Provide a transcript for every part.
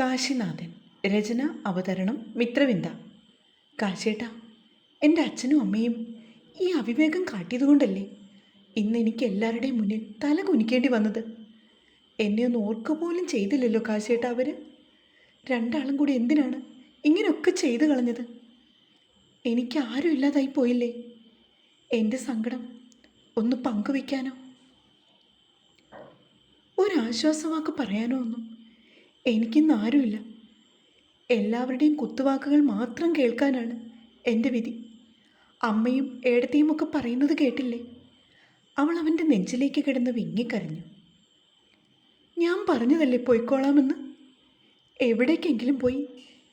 കാശിനാഥൻ രചന അവതരണം മിത്രവിന്ദ. കാശേട്ടാ എന്റെ അച്ഛനും അമ്മയും ഈ അവിവേകം കാട്ടിയതുകൊണ്ടല്ലേ ഇന്ന് എനിക്ക് എല്ലാവരുടെയും മുന്നിൽ തല കുനിക്കേണ്ടി വന്നത്? എന്നെ ഒന്ന് ഓർക്ക പോലും ചെയ്തില്ലല്ലോ കാശേട്ടാ അവർ രണ്ടാളും കൂടി എന്തിനാണ് ഇങ്ങനെയൊക്കെ ചെയ്തു കളഞ്ഞത്? എനിക്ക് ആരും ഇല്ലാതായി പോയില്ലേ? എന്റെ സങ്കടം ഒന്ന് പങ്കുവയ്ക്കാനോ ഒരാശ്വാസവാക്ക് പറയാനോ ഒന്നും എനിക്കിന്ന് ആരുമില്ല. എല്ലാവരുടെയും കുത്തുവാക്കുകൾ മാത്രം കേൾക്കാനാണ് എന്റെ വിധി. അമ്മയും ഏടത്തെയും ഒക്കെ പറയുന്നത് കേട്ടില്ലേ? അവൾ അവന്റെ നെഞ്ചിലേക്ക് കിടന്ന് വിങ്ങിക്കരഞ്ഞു. ഞാൻ പറഞ്ഞതല്ലേ പോയിക്കോളാമെന്ന്? എവിടേക്കെങ്കിലും പോയി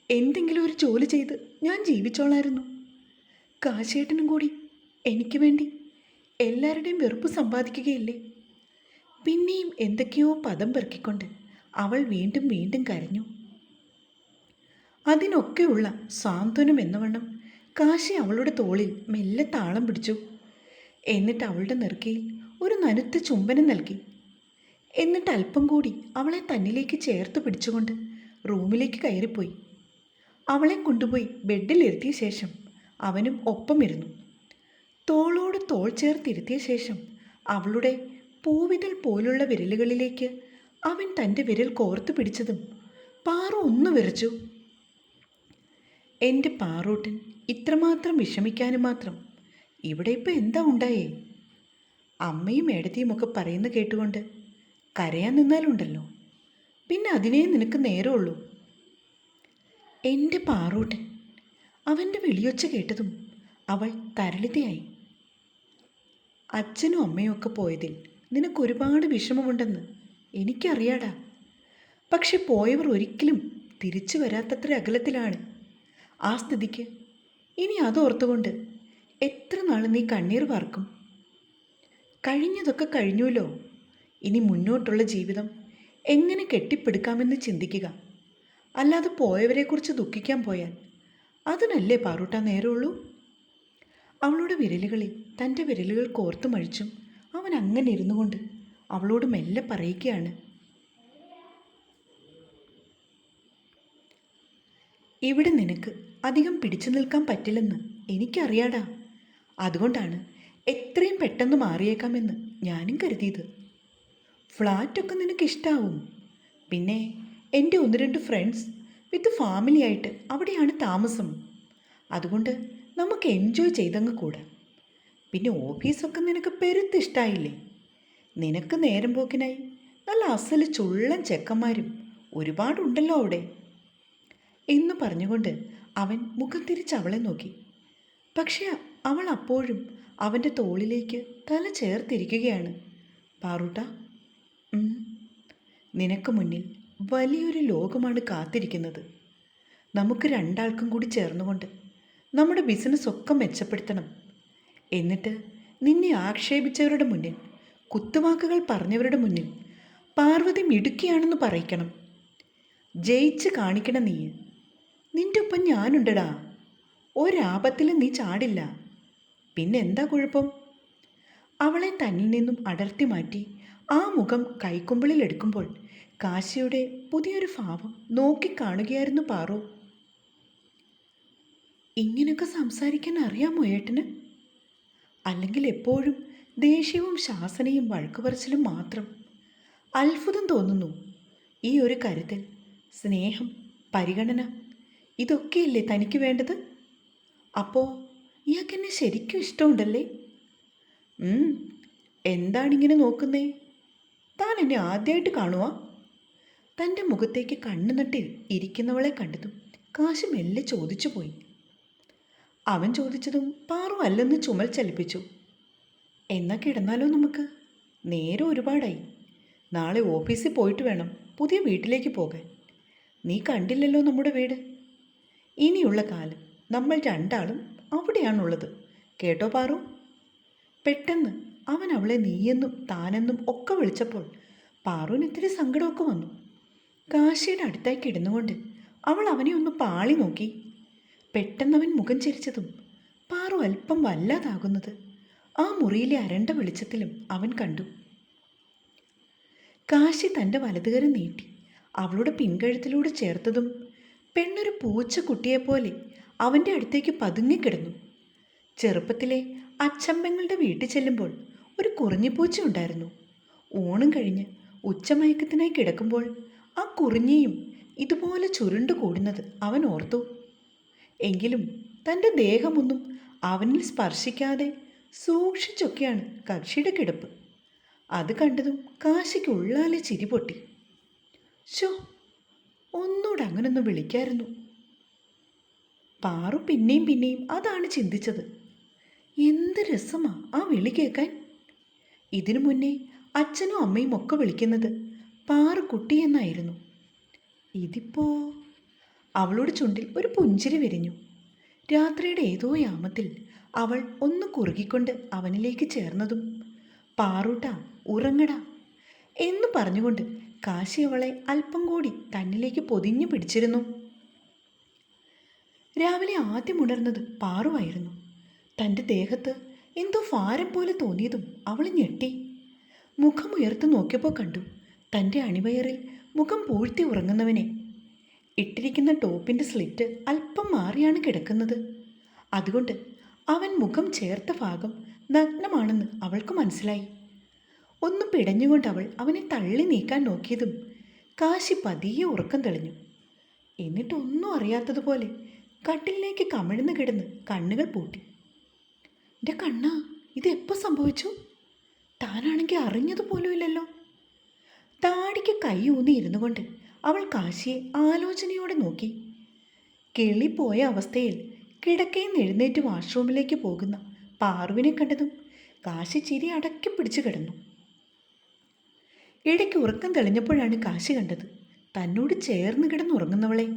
എന്തെങ്കിലും ഒരു ജോലി ചെയ്ത് ഞാൻ ജീവിച്ചോളായിരുന്നു. കാശേട്ടനും കൂടി എനിക്ക് വേണ്ടി എല്ലാവരുടെയും വെറുപ്പ് സമ്പാദിക്കുകയില്ലേ? പിന്നെയും എന്തൊക്കെയോ പദം പെറുക്കിക്കൊണ്ട് അവൾ വീണ്ടും വീണ്ടും കരഞ്ഞു. അതിനൊക്കെയുള്ള സാന്ത്വനം എന്നവണ്ണം കാശി അവളുടെ തോളിൽ മെല്ലെ താളം പിടിച്ചു. എന്നിട്ട് അവളുടെ നെറുക്കയിൽ ഒരു നനുത്ത ചുംബനം നൽകി. എന്നിട്ട് അല്പം കൂടി അവളെ തന്നിലേക്ക് ചേർത്ത് പിടിച്ചുകൊണ്ട് റൂമിലേക്ക് കയറിപ്പോയി. അവളെ കൊണ്ടുപോയി ബെഡിലിരുത്തിയ ശേഷം അവനും ഒപ്പമിരുന്നു തോളോട് തോൾ ചേർത്തിരുത്തിയ ശേഷം അവളുടെ പൂവിതൽ പോലുള്ള വിരലുകളിലേക്ക് അവൻ തന്റെ വിരൽ കോർത്തു പിടിച്ചതും പാറു ഒന്ന് വിറച്ചു. എന്റെ പാറൂട്ടൻ ഇത്രമാത്രം വിഷമിക്കാനും മാത്രം ഇവിടെ ഇപ്പം എന്താ ഉണ്ടായേ? അമ്മയും ഏടത്തിയും ഒക്കെ പറയുന്ന കേട്ടുകൊണ്ട് കരയാൻ നിന്നാലുണ്ടല്ലോ. പിന്നെ അതിനേ നിനക്ക് നേരമുള്ളൂ. എന്റെ പാറൂട്ടൻ അവന്റെ വിളിയൊച്ച കേട്ടതും അവൾ തരളിതയായി അച്ഛനും അമ്മയും ഒക്കെ പോയതിൽ നിനക്കൊരുപാട് വിഷമമുണ്ടെന്ന് എനിക്കറിയാടാ. പക്ഷെ പോയവർ ഒരിക്കലും തിരിച്ചു വരാത്തത്ര അകലത്തിലാണ്. ആ സ്ഥിതിക്ക് ഇനി അതോർത്തുകൊണ്ട് എത്ര നാൾ നീ കണ്ണീർ വാർക്കും? കഴിഞ്ഞതൊക്കെ കഴിഞ്ഞുവല്ലോ. ഇനി മുന്നോട്ടുള്ള ജീവിതം എങ്ങനെ കെട്ടിപ്പടുക്കാമെന്ന് ചിന്തിക്കുക. അല്ലാതെ പോയവരെക്കുറിച്ച് ദുഃഖിക്കാൻ പോയാൽ അതിനല്ലേ പാറൂട്ട നേരമുള്ളൂ? അവളുടെ വിരലുകളിൽ തന്റെ വിരലുകൾ കോർത്തു മഴിച്ചും അവൻ അങ്ങനെ ഇരുന്നു കൊണ്ട് അവളോട് മെല്ലെ പറയുകയാണ്. ഇവിടെ നിനക്ക് അധികം പിടിച്ചു നിൽക്കാൻ പറ്റില്ലെന്ന് എനിക്കറിയാടാ. അതുകൊണ്ടാണ് എത്രയും പെട്ടെന്ന് മാറിയേക്കാമെന്ന് ഞാനും കരുതിയത്. ഫ്ലാറ്റൊക്കെ നിനക്ക് ഇഷ്ടാവും. പിന്നെ എന്റെ ഒന്ന് രണ്ട് ഫ്രണ്ട്സ് വിത്ത് ഫാമിലി ആയിട്ട് അവിടെയാണ് താമസം. അതുകൊണ്ട് നമുക്ക് എൻജോയ് ചെയ്തങ്ങ് കൂടാ. പിന്നെ ഓഫീസൊക്കെ നിനക്ക് പെരുത്ത് ഇഷ്ടായില്ലേ നിനക്ക് നേരം പോക്കിനായി. നല്ല അസൽ ചുള്ളൻ ചെക്കന്മാരും ഒരുപാടുണ്ടല്ലോ അവിടെ. എന്ന് പറഞ്ഞുകൊണ്ട് അവൻ മുഖം തിരിച്ച് അവളെ നോക്കി. പക്ഷേ അവൾ അപ്പോഴും അവന്റെ തോളിലേക്ക് തല ചേർത്തിരിക്കുകയാണ്. പാറൂട്ട നിനക്ക് മുന്നിൽ വലിയൊരു ലോകമാണ് കാത്തിരിക്കുന്നത്. നമുക്ക് രണ്ടാൾക്കും കൂടി ചേർന്നുകൊണ്ട് നമ്മുടെ ബിസിനസ് ഒക്കെ മെച്ചപ്പെടുത്തണം. എന്നിട്ട് നിന്നെ ആക്ഷേപിച്ചവരുടെ മുന്നിൽ കുത്തുവാക്കുകൾ പറഞ്ഞവരുടെ മുന്നിൽ പാർവതി മിടുക്കിയാണെന്ന് പറയിക്കണം. ജയിച്ച് കാണിക്കണം നീ. നിന്റെ ഒപ്പം ഞാനുണ്ടടാ. ഒരാപത്തിലും നീ ചാടില്ല. പിന്നെന്താ കുഴപ്പം? അവളെ തന്നിൽ നിന്നും അടർത്തി മാറ്റി ആ മുഖം കൈക്കുമ്പിളിൽ എടുക്കുമ്പോൾ കാശിയുടെ പുതിയൊരു ഭാവം നോക്കിക്കാണുകയായിരുന്നു പാറു. ഇങ്ങനെയൊക്കെ സംസാരിക്കാൻ അറിയാമോ ഏട്ടന്? അല്ലെങ്കിൽ എപ്പോഴും ദേഷ്യവും ശാസനയും വഴക്കുപറച്ചിലും മാത്രം അത്ഭുതം തോന്നുന്നു. ഈ ഒരു കരുതൽ സ്നേഹം പരിഗണന ഇതൊക്കെയല്ലേ തനിക്ക് വേണ്ടത്? അപ്പോൾ ഇയാൾക്കെന്നെ ശരിക്കും ഇഷ്ടമുണ്ടല്ലേ? എന്താണിങ്ങനെ നോക്കുന്നേ? താൻ എന്നെ ആദ്യമായിട്ട് കാണുവാ? തന്റെ മുഖത്തേക്ക് കണ്ണു നട്ടിൽ ഇരിക്കുന്നവളെ കണ്ടതും കാശ് മെല്ലെ ചോദിച്ചു പോയി അവൻ ചോദിച്ചതും പാറു അല്ലെന്ന് ചുമൽ ചലിപ്പിച്ചു. എന്നാ കിടന്നാലോ നമുക്ക്? നേരെ ഒരുപാടായി. നാളെ ഓഫീസിൽ പോയിട്ട് വേണം പുതിയ വീട്ടിലേക്ക് പോകാൻ. നീ കണ്ടില്ലല്ലോ നമ്മുടെ വീട്. ഇനിയുള്ള കാലം നമ്മൾ രണ്ടാളും അവിടെയാണുള്ളത്. കേട്ടോ പാറു? പെട്ടെന്ന് അവൻ അവളെ നീയെന്നും താനെന്നും ഒക്കെ വിളിച്ചപ്പോൾ പാറുവിന് ഇത്തിരി സങ്കടമൊക്കെ വന്നു. കാശിയുടെ അടുത്തായി കിടന്നുകൊണ്ട് അവൾ അവനെ ഒന്ന് പാളി നോക്കി. പെട്ടെന്നവൻ മുഖം ചിരിച്ചതും പാറു അല്പം വല്ലാതാകുന്നത് ആ മുറിയിലെ അരണ്ട വെളിച്ചത്തിലും അവൻ കണ്ടു. കാശി തന്റെ വലതുകരം നീട്ടി. അവളുടെ പിൻകഴുത്തിലൂടെ ചേർത്തതും പെണ്ണൊരു പൂച്ചക്കുട്ടിയെപ്പോലെ അവന്റെ അടുത്തേക്ക് പതുങ്ങിക്കിടന്നു ചെറുപ്പത്തിലെ അച്ഛമ്മങ്ങളുടെ വീട്ടിൽ ചെല്ലുമ്പോൾ ഒരു കുറിഞ്ഞിപ്പൂച്ച ഉണ്ടായിരുന്നു. ഊണും കഴിഞ്ഞ് ഉച്ചമയക്കത്തിനായി കിടക്കുമ്പോൾ ആ കുറിഞ്ഞിയും ഇതുപോലെ ചുരുണ്ടു കൂടുന്നത് അവൻ ഓർത്തു. എങ്കിലും തന്റെ ദേഹമൊന്നും അവനിൽ സ്പർശിക്കാതെ സൂക്ഷിച്ചൊക്കെയാണ് കക്ഷിയുടെ കിടപ്പ്. അത് കണ്ടതും കാശിക്ക് ഉള്ളാലെ ചിരി പൊട്ടി. ഷോ ഒന്നുകൂടെ അങ്ങനൊന്ന് വിളിക്കായിരുന്നു. പാറു പിന്നെയും പിന്നെയും അതാണ് ചിന്തിച്ചത്. എന്ത് രസമാ ആ വിളി കേൾക്കാൻ. ഇതിനു മുന്നേ അച്ഛനും അമ്മയും ഒക്കെ വിളിക്കുന്നത് പാറു കുട്ടി എന്നായിരുന്നു. ഇതിപ്പോ അവളുടെ ചുണ്ടിൽ ഒരു പുഞ്ചിരി വിരിഞ്ഞു. രാത്രിയുടെ ഏതോ യാമത്തിൽ അവൾ ഒന്ന് കുറുകിക്കൊണ്ട് അവനിലേക്ക് ചേർന്നതും പാറൂട്ട ഉറങ്ങട എന്ന് പറഞ്ഞുകൊണ്ട് കാശി അവളെ അല്പം കൂടി തന്നിലേക്ക് പൊതിഞ്ഞു പിടിച്ചിരുന്നു. രാവിലെ ആദ്യം ഉണർന്നത് പാറുവായിരുന്നു. തന്റെ ദേഹത്ത് എന്തോ ഭാരം പോലെ തോന്നിയതും അവൾ ഞെട്ടി. മുഖം ഉയർത്തി നോക്കിയപ്പോൾ കണ്ടു തന്റെ അണിവയറിൽ മുഖം പൂഴ്ത്തി ഉറങ്ങുന്നവനെ. ഇട്ടിരിക്കുന്ന ടോപ്പിന്റെ സ്ലിറ്റ് അല്പം മാറിയാണ് കിടക്കുന്നത്. അതുകൊണ്ട് അവൻ മുഖം ചേർത്ത ഭാഗം നഗ്നമാണെന്ന് അവൾക്ക് മനസ്സിലായി. ഒന്നും പിടഞ്ഞുകൊണ്ട് അവൾ അവനെ തള്ളി നീക്കാൻ നോക്കിയതും കാശി പതിയെ ഉറക്കം തെളിഞ്ഞു. എന്നിട്ടൊന്നും അറിയാത്തതുപോലെ കട്ടിലിലേക്ക് കമിഴ്ന്ന് കിടന്ന് കണ്ണുകൾ പൂട്ടി. എന്റെ കണ്ണാ ഇത് സംഭവിച്ചു? താനാണെങ്കിൽ അറിഞ്ഞതുപോലുമില്ലല്ലോ. താടിക്ക് കൈ ഊന്നി ഇരുന്നു കൊണ്ട് അവൾ കാശിയെ ആലോചനയോടെ നോക്കി. കിളിപ്പോയ അവസ്ഥയിൽ കിടക്കയിൽ എഴുന്നേറ്റ് വാഷ്റൂമിലേക്ക് പോകുന്ന പാറുവിനെ കണ്ടതും കാശി ചിരി അടക്കി പിടിച്ചു കിടന്നു. ഇടയ്ക്ക് ഉറക്കം തെളിഞ്ഞപ്പോഴാണ് കാശി കണ്ടത്. തന്നോട് ചേർന്ന് കിടന്നുറങ്ങുന്നവളെ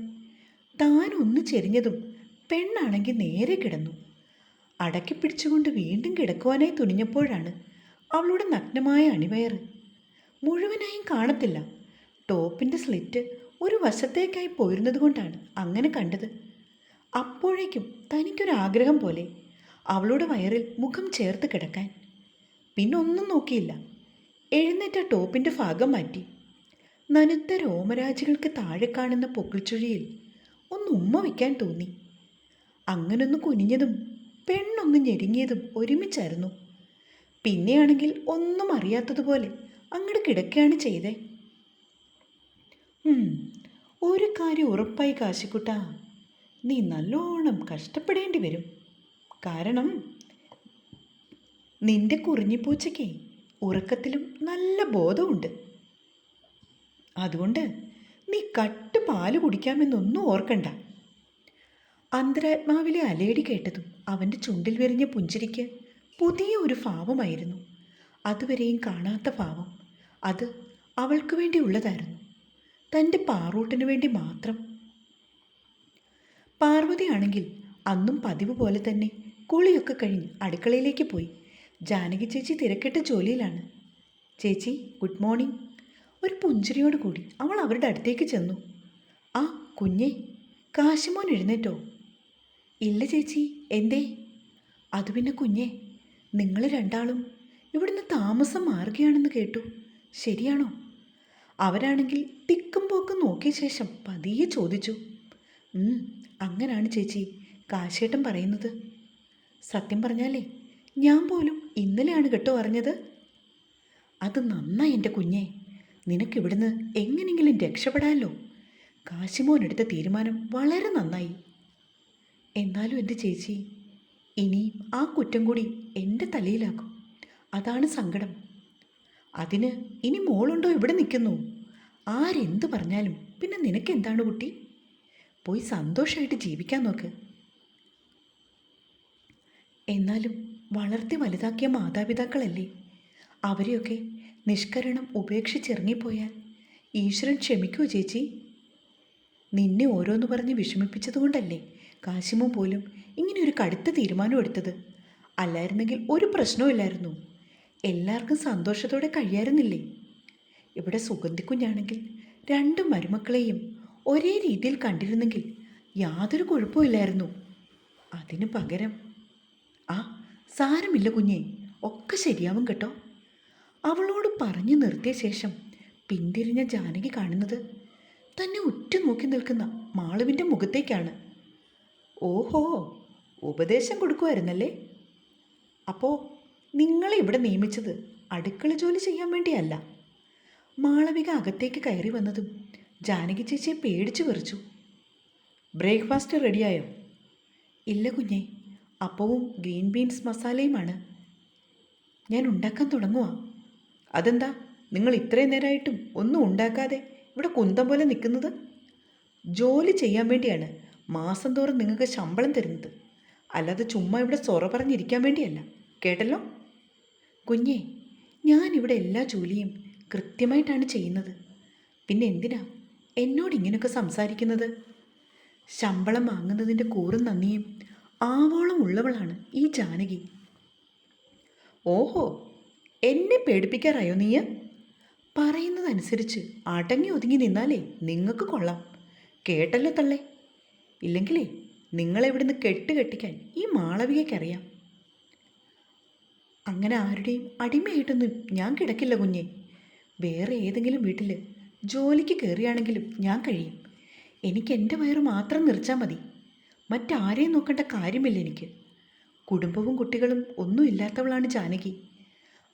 താൻ ഒന്ന് ചെരിഞ്ഞതും പെണ്ണാണെങ്കിൽ നേരെ കിടന്നു. അടക്കി പിടിച്ചുകൊണ്ട് വീണ്ടും കിടക്കുവാനായി തുനിഞ്ഞപ്പോഴാണ് അവളുടെ നഗ്നമായ അണിവയർ മുഴുവനായും കാണത്തില്ല. ടോപ്പിന്റെ സ്ലിറ്റ് ഒരു വശത്തേക്കായി പോയിരുന്നത് കൊണ്ടാണ് അങ്ങനെ കണ്ടത്. അപ്പോഴേക്കും തനിക്കൊരാഗ്രഹം പോലെ അവളുടെ വയറിൽ മുഖം ചേർത്ത് കിടക്കാൻ. പിന്നൊന്നും നോക്കിയില്ല. എഴുന്നേറ്റ ടോപ്പിന്റെ ഭാഗം മാറ്റി. നനുത്ത രോമരാജികൾക്ക് താഴെ കാണുന്ന പൊക്കിൾച്ചുഴിയിൽ ഒന്ന് ഉമ്മ വയ്ക്കാൻ തോന്നി. അങ്ങനൊന്ന് കുനിഞ്ഞതും പെണ്ണൊന്ന് ഞെരുങ്ങിയതും ഒരുമിച്ചായിരുന്നു. പിന്നെയാണെങ്കിൽ ഒന്നും അറിയാത്തതുപോലെ അങ്ങോട്ട് കിടക്കുകയാണ് ചെയ്തേ. ഒരു കാര്യം ഉറപ്പായി കാശിക്കുട്ട. നീ നല്ലോണം കഷ്ടപ്പെടേണ്ടി വരും. കാരണം നിന്റെ കുറിഞ്ഞിപ്പൂച്ചയ്ക്ക് ഉറക്കത്തിലും നല്ല ബോധമുണ്ട് അതുകൊണ്ട് നീ കട്ട് പാൽ കുടിക്കാമെന്നൊന്നും ഓർക്കണ്ട. അന്തരാത്മാവിലെ അലേടി കേട്ടതും അവന്റെ ചുണ്ടിൽ വിരിഞ്ഞ പുഞ്ചിരിക്ക് പുതിയ ഒരു ഭാവമായിരുന്നു. അതുവരെയും കാണാത്ത ഭാവം. അത് അവൾക്ക് വേണ്ടി ഉള്ളതായിരുന്നു. തന്റെ പാറൂട്ടിന് വേണ്ടി മാത്രം. പാർവതിയാണെങ്കിൽ അന്നും പതിവ് പോലെ തന്നെ കുളിയൊക്കെ കഴിഞ്ഞ് അടുക്കളയിലേക്ക് പോയി. ജാനകി ചേച്ചി തിരക്കിട്ട ജോലിയിലാണ്. ചേച്ചി ഗുഡ് മോർണിംഗ്. ഒരു പുഞ്ചിരിയോട് കൂടി അവൾ അവരുടെ അടുത്തേക്ക് ചെന്നു. ആ കുഞ്ഞെ കാശിമോൻ എഴുന്നേറ്റോ? ഇല്ല ചേച്ചി എന്തേ? അത് പിന്നെ കുഞ്ഞെ നിങ്ങൾ രണ്ടാളും ഇവിടുന്ന് താമസം മാറുകയാണെന്ന് കേട്ടു. ശരിയാണോ? അവരാണെങ്കിൽ തിക്കും പോക്കും നോക്കിയ ശേഷം പതിയെ ചോദിച്ചു "ഉം, അങ്ങനാണ് ചേച്ചി കാശേട്ടൻ പറയുന്നത്. സത്യം പറഞ്ഞാലേ ഞാൻ പോലും ഇന്നലെയാണ് കേട്ടോ അറിഞ്ഞത്. അത് നന്നായി എന്റെ കുഞ്ഞെ നിനക്കിവിടുന്ന് എങ്ങനെയെങ്കിലും രക്ഷപ്പെടാമല്ലോ കാശിമോൻ എടുത്ത തീരുമാനം വളരെ നന്നായി. എന്നാലും എന്റെ ചേച്ചി ഇനിയും ആ കുറ്റം കൂടി എന്റെ തലയിലാക്കും. അതാണ് സങ്കടം. അതിന് ഇനി മോളുണ്ടോ ഇവിടെ നിൽക്കുന്നു? ആരെന്ത് പറഞ്ഞാലും പിന്നെ നിനക്ക് എന്താണ് കുട്ടി? പോയി സന്തോഷമായിട്ട് ജീവിക്കാൻ നോക്ക്. എന്നാലും വളർത്തി വലുതാക്കിയ മാതാപിതാക്കളല്ലേ? അവരെയൊക്കെ നിഷ്കരണം ഉപേക്ഷിച്ചിറങ്ങിപ്പോയാൽ ഈശ്വരൻ ക്ഷമിക്കൂ ചേച്ചി? നിന്നെ ഓരോന്ന് പറഞ്ഞ് വിഷമിപ്പിച്ചതുകൊണ്ടല്ലേ കാശിമോ പോലും ഇങ്ങനെ ഒരു കടുത്ത തീരുമാനം എടുത്തത്? അല്ലായിരുന്നെങ്കിൽ ഒരു പ്രശ്നവുമില്ലായിരുന്നു എല്ലാവർക്കും സന്തോഷത്തോടെ കഴിയാറുന്നില്ലേ? ഇവിടെ സുഗന്ധിക്കുഞ്ഞാണെങ്കിൽ രണ്ട് മരുമക്കളെയും ഒരേ രീതിയിൽ കണ്ടിരുന്നെങ്കിൽ യാതൊരു കുഴപ്പമില്ലായിരുന്നു അതിനു പകരം ആ സാരമില്ല കുഞ്ഞെ ഒക്കെ ശരിയാവും കേട്ടോ. അവളോട് പറഞ്ഞു നിർത്തിയ ശേഷം പിന്തിരിഞ്ഞ ജാനകി കാണുന്നത് തന്നെ ഉറ്റുനോക്കി നിൽക്കുന്ന മാളുവിന്റെ മുഖത്തേക്കാണ്. ഓഹോ ഉപദേശം കൊടുക്കുമായിരുന്നല്ലേ അപ്പോൾ നിങ്ങളെ ഇവിടെ നിയമിച്ചത് അടുക്കള ജോലി ചെയ്യാൻ വേണ്ടിയല്ല. മാളവിക അകത്തേക്ക് കയറി വന്നതും ജാനകി ചേച്ചിയെ പേടിച്ചു വെറിച്ചു. ബ്രേക്ക്ഫാസ്റ്റ് റെഡിയായോ? ഇല്ല കുഞ്ഞേ അപ്പവും ഗ്രീൻ ബീൻസ് മസാലയുമാണ്. ഞാൻ ഉണ്ടാക്കാൻ തുടങ്ങുക അതെന്താ നിങ്ങൾ ഇത്രയും നേരമായിട്ടും ഒന്നും ഉണ്ടാക്കാതെ ഇവിടെ കുന്തം പോലെ നിൽക്കുന്നത്? ജോലി ചെയ്യാൻ വേണ്ടിയാണ് മാസം തോറും നിങ്ങൾക്ക് ശമ്പളം തരുന്നത്. അല്ലാതെ ചുമ്മാ ഇവിടെ സൊറ പറഞ്ഞിരിക്കാൻ വേണ്ടിയല്ല. കേട്ടല്ലോ? കുഞ്ഞേ ഞാനിവിടെ എല്ലാ ജോലിയും കൃത്യമായിട്ടാണ് ചെയ്യുന്നത്. പിന്നെ എന്തിനാ എന്നോട് ഇങ്ങനെയൊക്കെ സംസാരിക്കുന്നത്? ശമ്പളം വാങ്ങുന്നതിന്റെ കൂറും നന്ദിയും ആവോളം ഉള്ളവളാണ് ഈ ജാനകി. ഓഹോ എന്നെ പേടിപ്പിക്കാറായോ നീ പറയുന്നതനുസരിച്ച് അടങ്ങി ഒതുങ്ങി നിന്നാലേ നിങ്ങൾക്ക് കൊള്ളാം. കേട്ടല്ലോ തള്ളേ. ഇല്ലെങ്കിലേ നിങ്ങളെവിടുന്ന് കെട്ട് കെട്ടിക്കാൻ ഈ മാളവികയ്ക്കറിയാം. അങ്ങനെ ആരുടെയും അടിമയായിട്ടൊന്നും ഞാൻ കിടക്കില്ല കുഞ്ഞെ. വേറെ ഏതെങ്കിലും വീട്ടിൽ ജോലിക്ക് കയറിയാണെങ്കിലും ഞാൻ കഴിയും. എനിക്ക് എന്റെ വയറ് മാത്രം നിറച്ചാൽ മതി. മറ്റാരെയും നോക്കേണ്ട കാര്യമില്ല എനിക്ക്. കുടുംബവും കുട്ടികളും ഒന്നും ഇല്ലാത്തവളാണ് ജാനകി.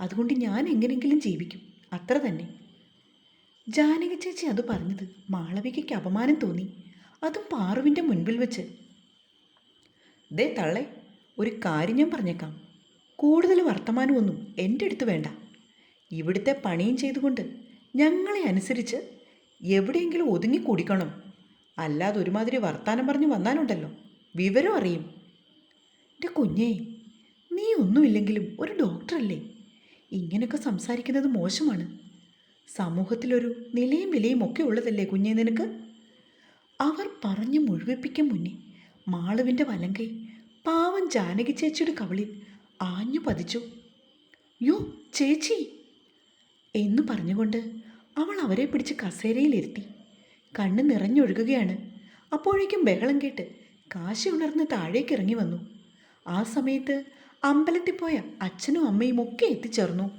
അതുകൊണ്ട് ഞാൻ എങ്ങനെയെങ്കിലും ജീവിക്കും. അത്ര തന്നെ. ജാനകി ചേച്ചി അത് പറഞ്ഞത് മാളവികയ്ക്ക് അപമാനം തോന്നി. അതും പാറുവിന്റെ മുൻപിൽ വെച്ച്. ദേ തള്ളേ ഒരു കാര്യം ഞാൻ പറഞ്ഞേക്കാം. കൂടുതൽ വർത്തമാനമൊന്നും എന്റെ അടുത്ത് വേണ്ട. ഇവിടുത്തെ പണിയും ചെയ്തുകൊണ്ട് ഞങ്ങളെ അനുസരിച്ച് എവിടെയെങ്കിലും ഒതുങ്ങിക്കൂടിക്കണം അല്ലാതെ ഒരുമാതിരി വർത്താനം പറഞ്ഞ് വന്നാലുണ്ടല്ലോ. വിവരം അറിയും. എന്റെ കുഞ്ഞേ നീ ഒന്നുമില്ലെങ്കിലും ഒരു ഡോക്ടറല്ലേ? ഇങ്ങനെയൊക്കെ സംസാരിക്കുന്നത് മോശമാണ്. സമൂഹത്തിലൊരു നിലയും വിലയും ഒക്കെ ഉള്ളതല്ലേ കുഞ്ഞേ നിനക്ക്? അവർ പറഞ്ഞു മുഴുവിപ്പിക്കും മുന്നേ മാളുവിന്റെ വലങ്കൈ പാവം ജാനകി ചേച്ചിയുടെ കവിളിൽ ആഞ്ഞു പതിച്ചു. യോ ചേച്ചി എന്ന് പറഞ്ഞുകൊണ്ട് അവൾ അവരെ പിടിച്ച് കസേരയിലിരുത്തി. കണ്ണ് നിറഞ്ഞൊഴുകുകയാണ്. അപ്പോഴേക്കും ബഹളം കേട്ട് കാശി ഉണർന്ന് താഴേക്ക് ഇറങ്ങി വന്നു. ആ സമയത്ത് അമ്പലത്തിൽ പോയ അച്ഛനും അമ്മയും ഒക്കെ എത്തിച്ചേർന്നു.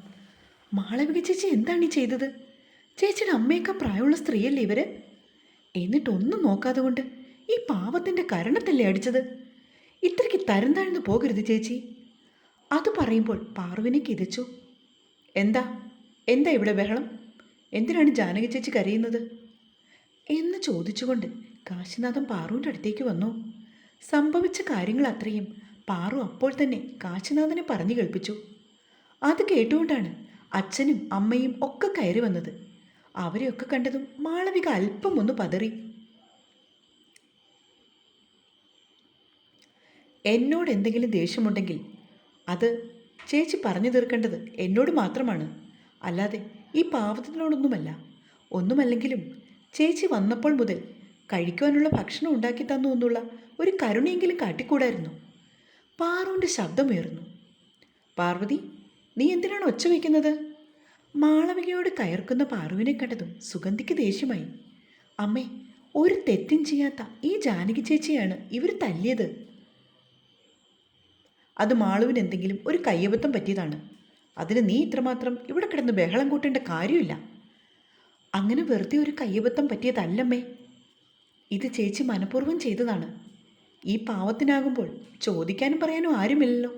മാളവിക ചേച്ചി എന്താണ് ഈ ചെയ്തത്? ചേച്ചിയുടെ അമ്മയൊക്കെ പ്രായമുള്ള സ്ത്രീയല്ലേ ഇവർ? എന്നിട്ടൊന്നും നോക്കാതെ കൊണ്ട് ഈ പാവത്തിന്റെ കരണത്തല്ലേ അടിച്ചത്? ഇത്രയ്ക്ക് തരം താഴ്ന്നു പോകരുത് ചേച്ചി. അത് പറയുമ്പോൾ പാർവിനെ കിതച്ചു. എന്താ? എന്താ ഇവിടെ ബഹളം? എന്തിനാണ് ജാനകി ചേച്ചി കരയുന്നത്? എന്ന് ചോദിച്ചുകൊണ്ട് കാശിനാഥൻ പാറുവിന്റെ അടുത്തേക്ക് വന്നു. സംഭവിച്ച കാര്യങ്ങൾ അത്രയും പാറു അപ്പോൾ തന്നെ കാശിനാഥനെ പറഞ്ഞു കേൾപ്പിച്ചു. അത് കേട്ടുകൊണ്ടാണ് അച്ഛനും അമ്മയും ഒക്കെ കയറി വന്നത്. അവരെയൊക്കെ കണ്ടതും മാളവിക അല്പം ഒന്ന് പതറി. എന്നോട് എന്തെങ്കിലും ദേഷ്യമുണ്ടെങ്കിൽ അത് ചേച്ചി പറഞ്ഞു തീർക്കേണ്ടത് എന്നോട് മാത്രമാണ്. അല്ലാതെ ഈ പാവത്തിനോടൊന്നുമല്ല. ഒന്നുമല്ലെങ്കിലും ചേച്ചി വന്നപ്പോൾ മുതൽ കഴിക്കുവാനുള്ള ഭക്ഷണം ഉണ്ടാക്കി തന്നു എന്നുള്ള ഒരു കരുണയെങ്കിലും കാട്ടിക്കൂടായിരുന്നു. പാറുവിന്റെ ശബ്ദമുയർന്നു. പാർവതി നീ എന്തിനാണ് ഒച്ച വയ്ക്കുന്നത്? മാളവികയോട് കയർക്കുന്ന പാറുവിനെ കണ്ടതും സുഗന്ധിക്ക് ദേഷ്യമായി. അമ്മേ ഒരു തെറ്റും ചെയ്യാത്ത ഈ ജാനകി ചേച്ചിയാണ് ഇവർ തല്ലിയത്. അത് മാളുവിന് എന്തെങ്കിലും ഒരു കയ്യബദ്ധം പറ്റിയതാണ്. അതിന് നീ ഇത്രമാത്രം ഇവിടെ കിടന്ന് ബഹളം കൂട്ടേണ്ട കാര്യമില്ല. അങ്ങനെ വെറുതെ ഒരു കയ്യബദ്ധം പറ്റിയതല്ലമ്മേ. ഇത് ചേച്ചി മനഃപൂർവം ചെയ്തതാണ്. ഈ പാവത്തിനാകുമ്പോൾ ചോദിക്കാനും പറയാനും ആരുമില്ലല്ലോ.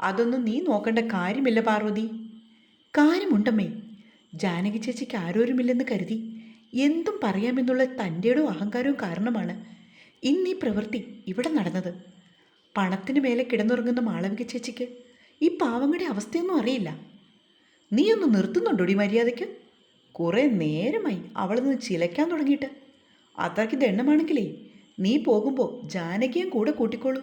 അതൊന്നും നീ നോക്കേണ്ട കാര്യമില്ല പാർവതി. കാര്യമുണ്ടമ്മേ. ജാനകി ചേച്ചിക്ക് ആരോരുമില്ലെന്ന് കരുതി എന്തും പറയാമെന്നുള്ള തന്റെയോ അഹങ്കാരവും കാരണമാണ് ഇന്നീ പ്രവൃത്തി ഇവിടെ നടന്നത്. പണത്തിന് മേലെ കിടന്നുറങ്ങുന്ന മാളവിക ചേച്ചിക്ക് ഈ പാവങ്ങളുടെ അവസ്ഥയൊന്നും അറിയില്ല. നീ ഒന്ന് നിർത്തുന്നുണ്ടോടി മര്യാദയ്ക്ക്? കുറേ നേരമായി അവളൊന്ന് ചിലയ്ക്കാൻ തുടങ്ങിയിട്ട്. അത്രയ്ക്ക് ദണ്ണമാണെങ്കിലേ നീ പോകുമ്പോൾ ജാനകിയും കൂടെ കൂട്ടിക്കോളൂ.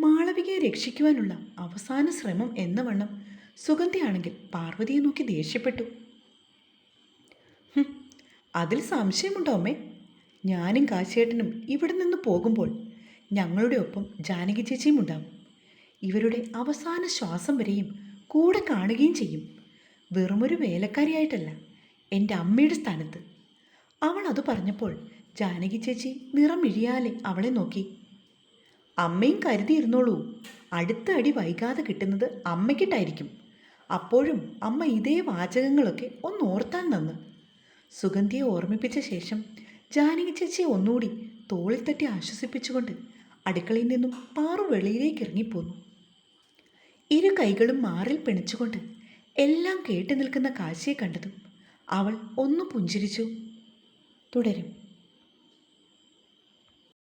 മാളവികയെ രക്ഷിക്കുവാനുള്ള അവസാന ശ്രമം എന്ന വണ്ണം സുഗന്ധിയാണെങ്കിൽ പാർവതിയെ നോക്കി ദേഷ്യപ്പെട്ടു. അതിൽ സംശയമുണ്ടോ അമ്മേ? ഞാനും കാശേട്ടനും ഇവിടെ നിന്ന് പോകുമ്പോൾ ഞങ്ങളുടെ ഒപ്പം ജാനകി ചേച്ചിയും ഉണ്ടാവും. ഇവരുടെ അവസാന ശ്വാസം വരെയും കൂടെ കാണുകയും ചെയ്യും. വെറുമൊരു വേലക്കാരിയായിട്ടല്ല എന്റെ അമ്മയുടെ സ്ഥാനത്ത്. അവൾ അത് പറഞ്ഞപ്പോൾ ജാനകി ചേച്ചി നിറം ഇഴിയാലെ അവളെ നോക്കി. അമ്മയും കരുതിയിരുന്നോളൂ അടുത്ത അടി വൈകാതെ കിട്ടുന്നത് അമ്മയ്ക്കിട്ടായിരിക്കും. അപ്പോഴും അമ്മ ഇതേ വാചകങ്ങളൊക്കെ ഒന്ന് ഓർത്താൻ നന്ന്. സുഗന്ധിയെ ഓർമ്മിപ്പിച്ച ശേഷം ജാനകി ചേച്ചിയെ ഒന്നുകൂടി തോളിൽ തട്ടി ആശ്വസിപ്പിച്ചുകൊണ്ട് അടുക്കളയിൽ നിന്നും പാറു വെളിയിലേക്ക് ഇറങ്ങിപ്പോന്നു. ഇരു കൈകളും മാറിൽ പിണച്ചുകൊണ്ട് എല്ലാം കേട്ടു നിൽക്കുന്ന കാശിയെ കണ്ടതും അവൾ ഒന്ന് പുഞ്ചിരിച്ചു. തുടരും.